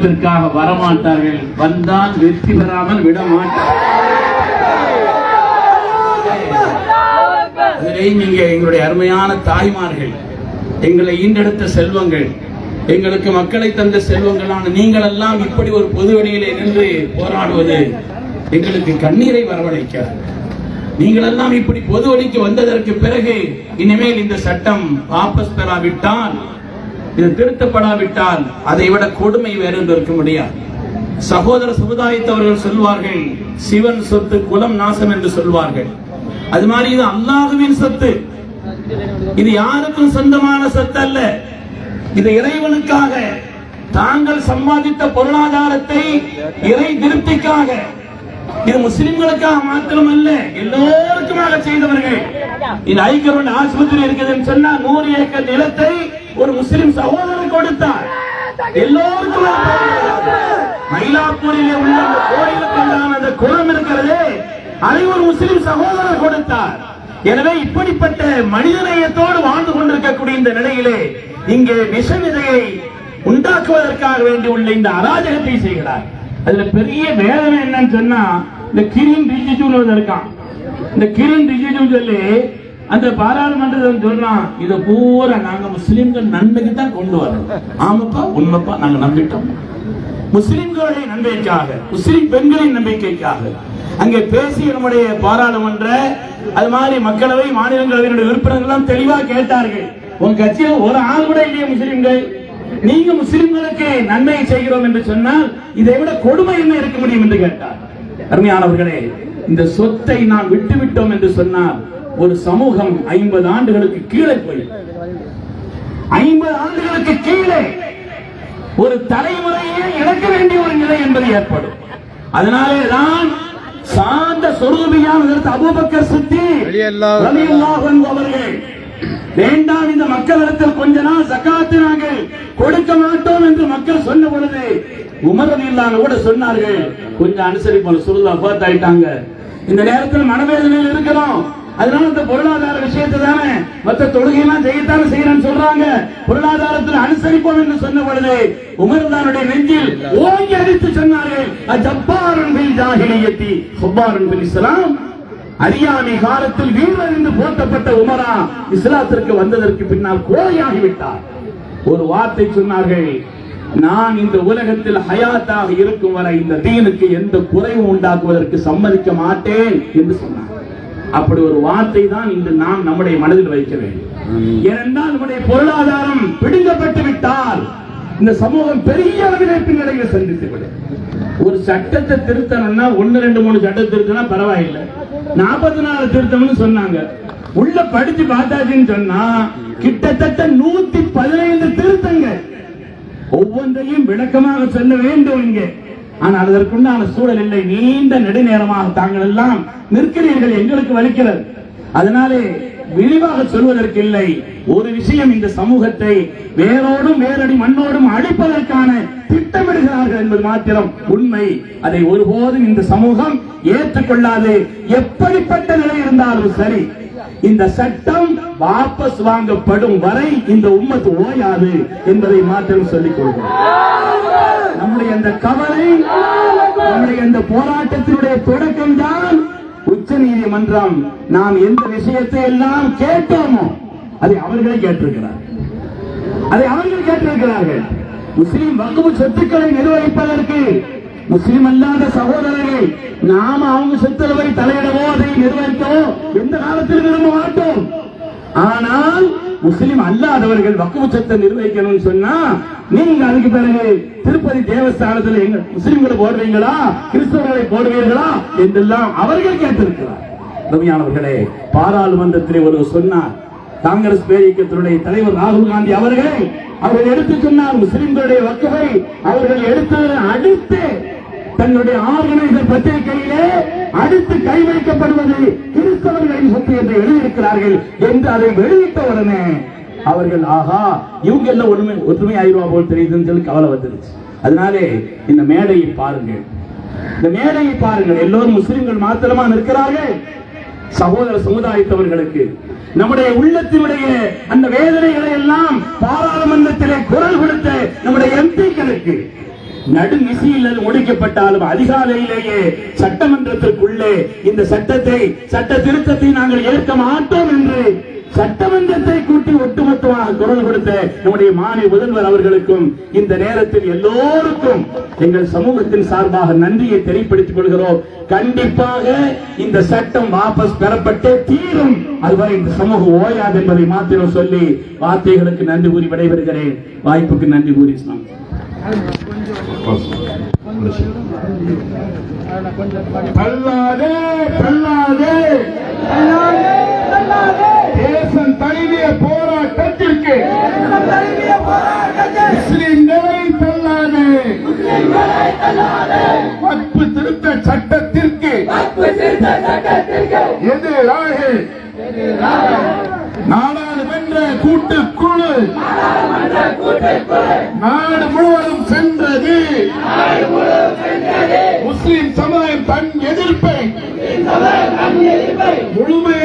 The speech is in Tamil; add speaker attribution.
Speaker 1: இதற்காக வரமாட்டார்கள்? வந்தால் வெற்றி பெறாமல் விட மாட்டார்கள். அதிலே நீங்க எங்களுடைய அருமையான தாய்மார்கள் எங்களை ஈண்டெடுத்த செல்வங்கள் எங்களுக்கு மக்களை தந்த செல்வங்களான நீங்கள் எல்லாம் இப்படி ஒரு பொது வழியிலே நின்று போராடுவது எங்களுக்கு கண்ணீரை வரவழைக்கிறது நீங்கள் எல்லாம் இப்படி பொது வழிக்கு வந்ததற்கு பிறகு இனிமேல் இந்த சட்டம் வாபஸ் பெறாவிட்டால் இது திருத்தப்படாவிட்டால் அதை விட கொடுமை வேறு இருக்க முடியாது. சகோதர சமுதாயத்தவர்கள் சொல்வார்கள் சிவன் சொத்து குலம் நாசம் என்று சொல்வார்கள். அது மாதிரி இது அல்லாஹுவின் சொத்து. இது யாருக்கும் சொந்தமான சொத்து அல்ல இது இறைவனுக்காக. தாங்கள் சம்பாதித்த பொருளாதாரத்தை இறை திருப்திக்காக இது முஸ்லிம்களுக்காக மாத்திரமல்ல எல்லோருக்குமாக செய்தவர்கள். இது ஐக்கிய ஆஸ்பத்திரி இருக்குதுன்னு சொன்னா நூறு ஏக்கர் நிலத்தை ஒரு முஸ்லிம் சகோதரர் கொடுத்தார். எல்லோருக்கும் மயிலாப்பூரிலே உள்ள அந்த கோயிலுக்கு அந்த குளம் இருக்கிறதே அதை ஒரு முஸ்லிம் சகோதரர் கொடுத்தார். எனவே இப்படிப்பட்ட மனிதநேயத்தோடு வாழ்ந்து கொண்டிருக்கக்கூடிய இந்த நிலையிலே இங்கே விஷ விதையை உண்டாக்குவதற்காக வேண்டி உள்ள இந்த அராஜகத்தை செய்கிறார். அதுல பெரிய வேதனை என்னன்னு சொன்னா இந்த கிரீன் ரிஜிஜுன்னு இருக்கான். இந்த கிரீன் ரிஜிஜுன்னு சொல்லி அந்த பாராளுமன்றத்தில் சொல்றான் இத பூரா நாங்க முஸ்லிம்கள் நன்மைக்கு தான் கொண்டு வரோம். ஆமாப்பா உண்மைப்பா நாங்க நம்பிட்டோம். முஸ்லிம்களுடைய நம்பிக்கைக்காக முஸ்லிம் பெண்களின் நம்பிக்கைக்காக. அங்கே பேசிய நம்முடைய பாராளுமன்ற அது மாதிரி மக்களவை மாநிலங்களவையினுடைய உறுப்பினர்கள் எல்லாம் தெளிவா கேட்டார்கள். உங்க கட்சியில ஒரு ஆள் கூட இல்லையே முஸ்லிம்கள். நீங்க முஸ்லிம்களுக்கு நன்மையை செய்கிறோம் என்று சொன்னால் இதை விட கொடுமை என்ன இருக்க முடியும்? என்று கேட்டார். அருமையானவர்களே இந்த சொத்தை நாம் விட்டுவிட்டோம் என்று சொன்னால் ஒரு சமூகம் ஐம்பது ஆண்டுகளுக்கு கீழே போய் ஐம்பது ஆண்டுகளுக்கு கீழே ஒரு தலைமுறையே இழக்க வேண்டிய ஒரு நிலை என்பது ஏற்படும். அதனாலே தான் சாந்த சொரூபியான அபூபக்கர் சித்தி அவர்கள் வேண்டாம் இந்த மக்களிடத்தில் கொஞ்ச நாள் சக்காத்து நாங்கள் கொடுக்க மாட்டோம் என்று மக்கள் சொன்ன பொழுது உமர் ரலியல்லாஹு கூட சொன்னார்கள். கொஞ்சம் அனுசரிப்போம் சுருதா அபாத் ஆயிட்டாங்க. இந்த நேரத்தில் மனவேதனையில் இருக்கிறோம். அதனால இந்த பொருளாதார விஷயத்தை தானே மத்த தொழுகையெல்லாம் செய்யத்தானே செய்யறேன்னு சொல்றாங்க. பொருளாதாரத்தில் அனுசரிப்போம் என்று சொன்ன பொழுது உமர்தானுடைய நெஞ்சில் ஓங்கி அடித்து சொன்னார்கள் அஜப்பாரன் பில் பில் இஸ்லாம். அறியாமை காலத்தில் வீரர் என்று போற்றப்பட்ட உமரா இஸ்லாத்திற்கு வந்ததற்கு பின்னால் கோழையாகிவிட்டார். ஒரு வார்த்தை சொன்னார்கள் நான் இந்த உலகத்தில் ஹயாத்தாக இருக்கும் வரை இந்த தீனுக்கு எந்த குறைவும் உண்டாக்குவதற்கு சம்மதிக்க மாட்டேன் என்று சொன்னார். அப்படி ஒரு வார்த்தை தான் இன்று நாம் நம்முடைய மனதில் வைக்க வேண்டும். ஏனென்றால் நம்முடைய பொருளாதாரம் பிடுங்கப்பட்டு விட்டால் இந்த சமூகம் பெரிய அளவிலே பின்னடைவை சந்தித்துவிடும் ஒரு சட்டத்தை திருத்தணும்னா ஒன்னு ரெண்டு மூணு சட்டம் திருத்தினா பரவாயில்லை. நாற்பத்தி நாலு திருத்தம்னு சொன்னாங்க. உள்ள படிச்சு பார்த்தாச்சுன்னு சொன்னா கிட்டத்தட்ட நூத்தி பதினைந்து திருத்தங்கள். ஒவ்வொன்றையும் விளக்கமாக சொல்ல வேண்டும் இங்கே. ஆனால் அதற்குண்டான சூழல் இல்லை. நீண்ட நெடுநேரமாக தாங்கள் எல்லாம் நிற்கிறீர்கள் எங்களுக்கு வலிக்கிறது. அதனாலே விரிவாக சொல்வதற்கு இல்லை. ஒரு விஷயம் இந்த சமூகத்தை வேரோடும் வேரடி மண்ணோடும் அழிப்பதற்கான திட்டமிடுகிறார்கள் என்பது மாத்திரம் உண்மை. அதை ஒருபோதும் இந்த சமூகம் ஏற்றுக்கொள்ளாது. எப்படிப்பட்ட நிலை இருந்தாலும் சரி இந்த சட்டம் வாபஸ் வாங்கப்படும் வரை இந்த உம்மத்து ஓயாது என்பதை மாத்திரம் சொல்லிக் கொள்கிறோம் நம்முடைய அந்த கவலை நம்முடைய அந்த போராட்டத்தினுடைய தொடக்கம் தான் உச்ச நீதிமன்றம் நாம் எந்த விஷயத்தை எல்லாம் கேட்டோமோ அதை அவர்களே கேட்டிருக்கிறார். அதை அவர்கள் கேட்டிருக்கிறார்கள். முஸ்லிம் வகுப்பு சொத்துக்களை நிர்வகிப்பதற்கு முஸ்லிம் அல்லாத சகோதரர்கள் நாம அவங்க சொத்துல போய் தலையிடவோ அதை நிர்வகிக்கவோ எந்த காலத்தில் விரும்ப மாட்டோம். ஆனால் முஸ்லிம் அல்லாதவர்கள் வக்குவு சொத்தை நிர்வகிக்கணும்னு சொன்னா நீங்க அதுக்கு பிறகு திருப்பதி தேவஸ்தானத்தில் எங்க முஸ்லிம்களை போடுவீங்களா கிறிஸ்தவர்களை போடுவீர்களா? என்றெல்லாம் அவர்கள் கேட்டிருக்கிறார். ரவியானவர்களே பாராளுமன்றத்திலே ஒருவர் சொன்னார். காங்கிரஸ் பேரியக்கத்தினுடைய தலைவர் ராகுல் காந்தி அவர்களை அவர்கள் எடுத்து சொன்னார் முஸ்லிம்களுடைய வக்குவை. அவர்கள் எடுத்து அடுத்து தன்னுடைய ஆர்கனைசர் பத்திரிகையிலே அடுத்து கை வைக்கப்படுவது கிறிஸ்தவ என்று எழுதியிருக்கிறார்கள் என்று அதை வெளியிட்ட உடனே அவர்கள் ஆஹா இவங்க எல்லாம் ஒண்ணுமே ஒற்றுமை ஆயிடுவா போல் தெரியுதுன்னு சொல்லி கவலை வந்துருச்சு. அதனாலே இந்த மேடையை பாருங்கள். இந்த மேடையை பாருங்கள். எல்லோரும் முஸ்லிம்கள் மாத்திரமா நிற்கிறார்கள்? சகோதர சமுதாயத்தவர்களுக்கு. நம்முடைய உள்ளத்தினுடைய அந்த வேதனைகளை எல்லாம் பாராளுமன்றத்திலே குரல் கொடுத்த நம்முடைய எம்பிக்களுக்கு. நடுநிசையில் முடிக்கப்பட்டாலும் அதிகாலையிலேயே சட்டமன்றத்திற்குள்ளே இந்த சட்டத்தை சட்ட திருத்தத்தை நாங்கள் ஏற்க மாட்டோம் என்று சட்டமன்றத்தை கூட்டி ஒட்டுமொத்தமாக குரல் கொடுத்த நம்முடைய மாநில முதல்வர் அவர்களுக்கும் இந்த நேரத்தில் எல்லோருக்கும் எங்கள் சமூகத்தின் சார்பாக நன்றியை தெளிப்படுத்திக் கொள்கிறோம். கண்டிப்பாக இந்த சட்டம் வாபஸ் பெறப்பட்டே தீரும். அதுவரை இந்த சமூகம் ஓயாது என்பதை மாத்திரம் சொல்லி வார்த்தைகளுக்கு நன்றி கூறி விடைபெறுகிறேன். வாய்ப்புக்கு நன்றி கூறி
Speaker 2: தள்ளாதே தள்ளாதே. தேசம் தழுவிய போராட்டத்திற்கு. முஸ்லிம்களை தள்ளாதே. வக்பு திருத்த சட்டத்திற்கு. எதிராக நாடாளுமன்ற கூட்டுக்குழு. நாடு முழுவதும் சென்று சென்றது முஸ்லிம் சமுதாயம் தன் எதிர்ப்பை முழுமையாக